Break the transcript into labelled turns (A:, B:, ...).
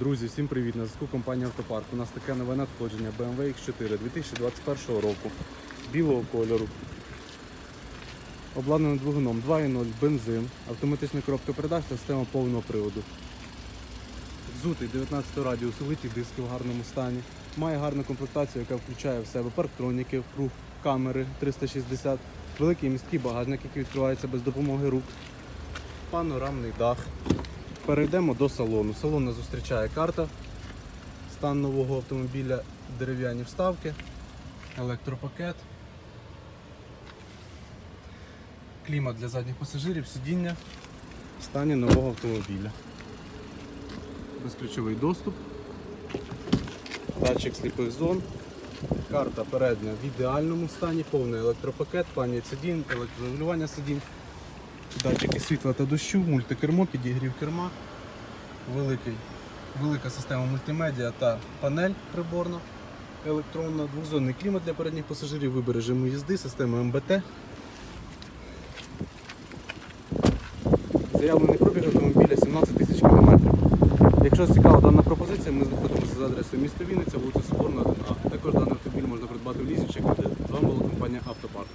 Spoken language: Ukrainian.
A: Друзі, всім привіт! На зв'язку компанія Автопарк. У нас таке нове надходження BMW X4 2021 року білого кольору. Обладнане двигуном 2.0, бензин, автоматична коробка передач та система повного приводу. Взутий 19 радіус, улиті диски в гарному стані. Має гарну комплектацію, яка включає в себе парктроніки, рух, камери 360, великий місткий багажник, який відкривається без допомоги рук, панорамний дах. Перейдемо до салону. Салон нас зустрічає карта, стан нового автомобіля, дерев'яні вставки, електропакет, клімат для задніх пасажирів, сидіння в стані нового автомобіля. Безключовий доступ, датчик сліпих зон, карта передня в ідеальному стані, повний електропакет, пам'ять сидінь, електрорегулювання сидінь. Датчики світла та дощу, мультикермо, підігрів керма, великий, велика система мультимедіа та панель приборна електронна, двохзонний клімат для передніх пасажирів, вибір режиму їзди, система МБТ. Заявлений пробіг автомобіля 17 тисяч кілометрів. Якщо цікава дана пропозиція, ми знаходимося за адресою міста Вінниця, вулиця Соборна, 1А. Також даний автомобіль можна придбати в лізі чи кредит. З вами була компанія Автопарк.